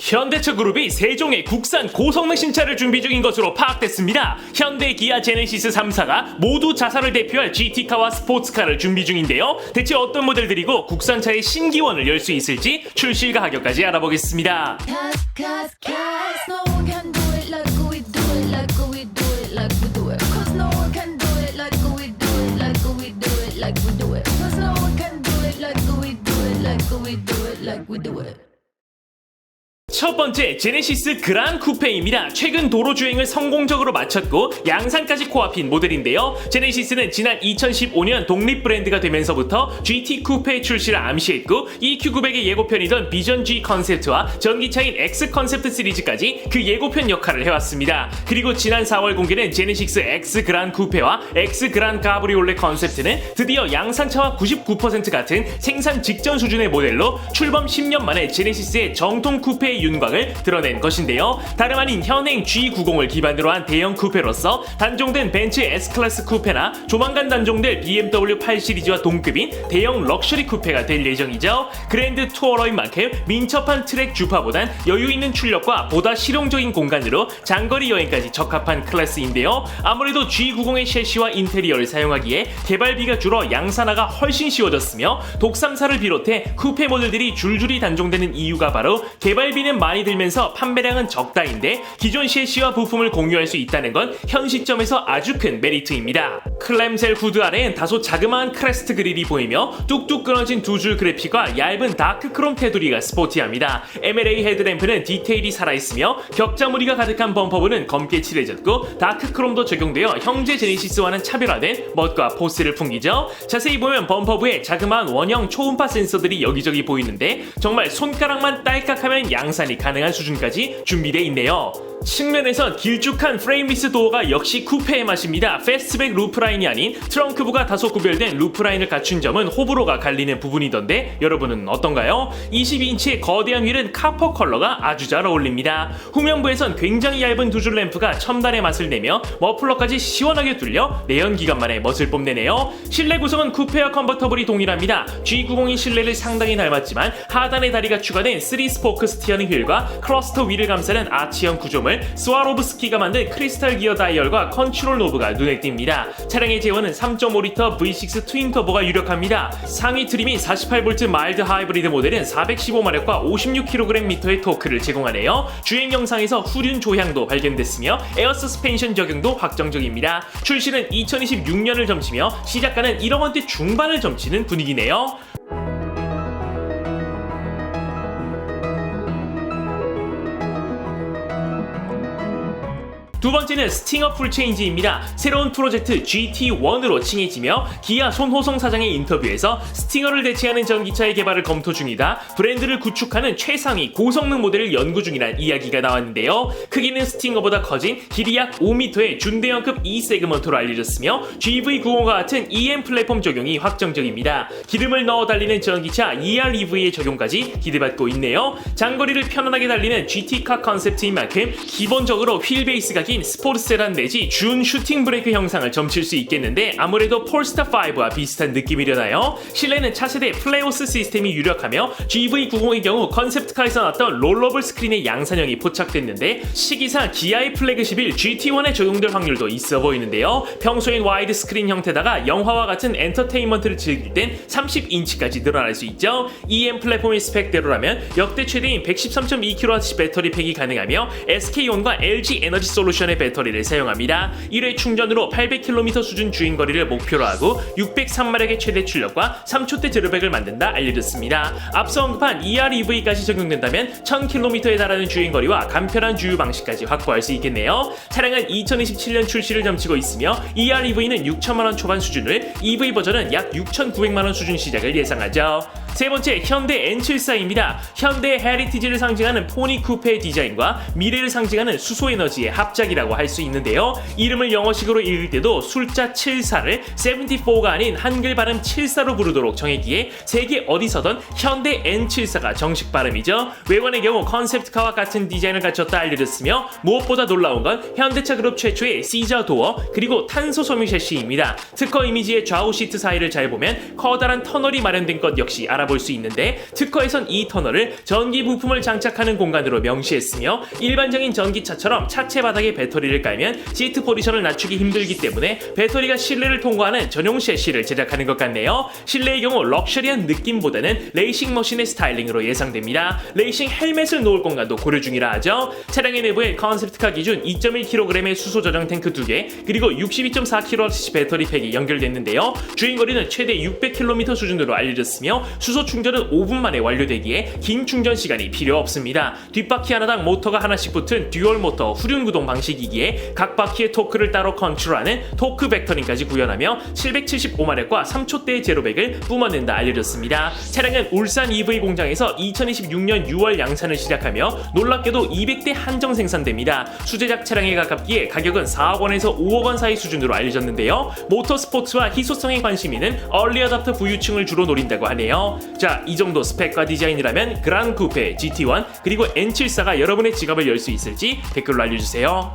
현대차 그룹이 세종의 국산 고성능 신차를 준비 중인 것으로 파악됐습니다. 현대, 기아, 제네시스 3사가 모두 자사를 대표할 GT카와 스포츠카를 준비 중인데요. 대체 어떤 모델들이고 국산차의 신기원을 열 수 있을지 출시일과 가격까지 알아보겠습니다. 첫 번째 제네시스 그란 쿠페입니다. 최근 도로 주행을 성공적으로 마쳤고 양산까지 코앞인 모델인데요. 제네시스는 지난 2015년 독립 브랜드가 되면서부터 GT 쿠페 출시를 암시했고 EQ900의 예고편이던 비전 G 컨셉트와 전기차인 X 컨셉트 시리즈까지 그 예고편 역할을 해왔습니다. 그리고 지난 4월 공개된 제네시스 X 그란 쿠페와 X 그란 가브리올레 컨셉트는 드디어 양산차와 99% 같은 생산 직전 수준의 모델로 출범 10년 만에 제네시스의 정통 쿠페의 윤곽을 드러낸 것인데요. 다름 아닌 현행 G90을 기반으로 한 대형 쿠페로서 단종된 벤츠 S클래스 쿠페나 조만간 단종될 BMW 8 시리즈와 동급인 대형 럭셔리 쿠페가 될 예정이죠. 그랜드 투어러인 만큼 민첩한 트랙 주파보단 여유 있는 출력과 보다 실용적인 공간으로 장거리 여행까지 적합한 클래스인데요. 아무래도 G90의 셰시와 인테리어를 사용하기에 개발비가 줄어 양산화가 훨씬 쉬워졌으며 독삼사를 비롯해 쿠페 모델들이 줄줄이 단종되는 이유가 바로 개발비는 많이 들면서 판매량은 적다인데 기존 셰시와 부품을 공유할 수 있다는 건 현 시점에서 아주 큰 메리트입니다. 클램셀 후드 아래엔 다소 자그마한 크레스트 그릴이 보이며 뚝뚝 끊어진 두 줄 그래픽과 얇은 다크 크롬 테두리가 스포티합니다. MLA 헤드램프는 디테일이 살아있으며 격자 무늬가 가득한 범퍼부는 검게 칠해졌고 다크 크롬도 적용되어 형제 제네시스와는 차별화된 멋과 포스를 풍기죠. 자세히 보면 범퍼부에 자그마한 원형 초음파 센서들이 여기저기 보이는데 정말 손가락만 딸깍하면 양 산이 가능한 수준까지 준비되어 있네요. 측면에선 길쭉한 프레임리스 도어가 역시 쿠페의 맛입니다. 패스트백 루프라인이 아닌 트렁크부가 다소 구별된 루프라인을 갖춘 점은 호불호가 갈리는 부분이던데 여러분은 어떤가요? 22인치의 거대한 휠은 카퍼 컬러가 아주 잘 어울립니다. 후면부에선 굉장히 얇은 두 줄 램프가 첨단의 맛을 내며 머플러까지 시원하게 뚫려 내연기관만의 멋을 뽐내네요. 실내 구성은 쿠페와 컨버터블이 동일합니다. G90이 실내를 상당히 닮았지만 하단에 다리가 추가된 3스포크 스티어링 휠과 클러스터 위를 감싸는 아치형 구조물 스와로브스키가 만든 크리스탈 기어 다이얼과 컨트롤 노브가 눈에 띕니다. 차량의 제원은 3.5리터 V6 트윈 터보가 유력합니다. 상위 트림인 48V 마일드 하이브리드 모델은 415마력과 56kgm의 토크를 제공하네요. 주행 영상에서 후륜 조향도 발견됐으며 에어 서스펜션 적용도 확정적입니다. 출시는 2026년을 점치며 시작가는 1억 원대 중반을 점치는 분위기네요. 두 번째는 스팅어 풀체인지입니다. 새로운 프로젝트 GT1으로 칭해지며 기아 손호성 사장의 인터뷰에서 스팅어를 대체하는 전기차의 개발을 검토 중이다. 브랜드를 구축하는 최상위 고성능 모델을 연구 중이란 이야기가 나왔는데요. 크기는 스팅어보다 커진 길이 약 5m의 준대형급 E 세그먼트로 알려졌으며 GV90과 같은 EM 플랫폼 적용이 확정적입니다. 기름을 넣어 달리는 전기차 EREV의 적용까지 기대받고 있네요. 장거리를 편안하게 달리는 GT카 컨셉트인 만큼 기본적으로 휠 베이스가 긴 스포츠 세단 내지 준 슈팅 브레이크 형상을 점칠 수 있겠는데 아무래도 폴스타5와 비슷한 느낌이려나요? 실내는 차세대 플레오스 시스템이 유력하며 GV90의 경우 컨셉트카에서 나왔던 롤러블 스크린의 양산형이 포착됐는데 시기상 기아의 플래그십일 GT1에 적용될 확률도 있어 보이는데요. 평소엔 와이드 스크린 형태다가 영화와 같은 엔터테인먼트를 즐길 땐 30인치까지 늘어날 수 있죠. EM 플랫폼의 스펙대로라면 역대 최대인 113.2kWh 배터리 팩이 가능하며 SK온과 LG 에너지 솔루션 의 배터리를 사용합니다. 1회 충전으로 800km 수준 주행거리를 목표로 하고 603마력의 최대 출력과 3초대 제로백을 만든다 알려졌습니다. 앞서 언급한 EREV까지 적용된다면 1000km에 달하는 주행거리와 간편한 주유 방식까지 확보할 수 있겠네요. 차량은 2027년 출시를 점치고 있으며 EREV는 6천만원 초반 수준을 EV 버전은 약 6,900만원 수준 시작을 예상하죠. 세 번째 현대 N74입니다. 현대 헤리티지를 상징하는 포니 쿠페의 디자인과 미래를 상징하는 수소 에너지의 합작이라고 할 수 있는데요. 이름을 영어식으로 읽을 때도 숫자 74를 74가 아닌 한글 발음 74로 부르도록 정했기에 세계 어디서든 현대 N74가 정식 발음이죠. 외관의 경우 컨셉트카와 같은 디자인을 갖췄다 알려졌으며 무엇보다 놀라운 건 현대차 그룹 최초의 시저 도어 그리고 탄소 섬유 셰시입니다. 특허 이미지의 좌우 시트 사이를 잘 보면 커다란 터널이 마련된 것 역시 알아 알아볼 수 있는데 특허에선 이 터널을 전기 부품을 장착하는 공간으로 명시했으며 일반적인 전기차처럼 차체 바닥에 배터리를 깔면 시트 포지션을 낮추기 힘들기 때문에 배터리가 실내를 통과하는 전용 셰시를 제작하는 것 같네요. 실내의 경우 럭셔리한 느낌보다는 레이싱 머신의 스타일링으로 예상됩니다. 레이싱 헬멧을 놓을 공간도 고려 중이라 하죠. 차량의 내부에 컨셉트카 기준 2.1kg의 수소 저장 탱크 2개 그리고 62.4kWh 배터리 팩이 연결됐는데요. 주행 거리는 최대 600km 수준으로 알려졌으며 수소 충전은 5분 만에 완료되기에 긴 충전 시간이 필요 없습니다. 뒷바퀴 하나당 모터가 하나씩 붙은 듀얼 모터 후륜 구동 방식이기에 각 바퀴의 토크를 따로 컨트롤하는 토크 벡터링까지 구현하며 775마력과 3초대의 제로백을 뿜어낸다 알려졌습니다. 차량은 울산 EV 공장에서 2026년 6월 양산을 시작하며 놀랍게도 200대 한정 생산됩니다. 수제작 차량에 가깝기에 가격은 4억 원에서 5억 원 사이 수준으로 알려졌는데요. 모터스포츠와 희소성에 관심 있는 얼리 어답터 부유층을 주로 노린다고 하네요. 자, 이 정도 스펙과 디자인이라면 그란 쿠페, GT1 그리고 N74가 여러분의 지갑을 열 수 있을지 댓글로 알려주세요.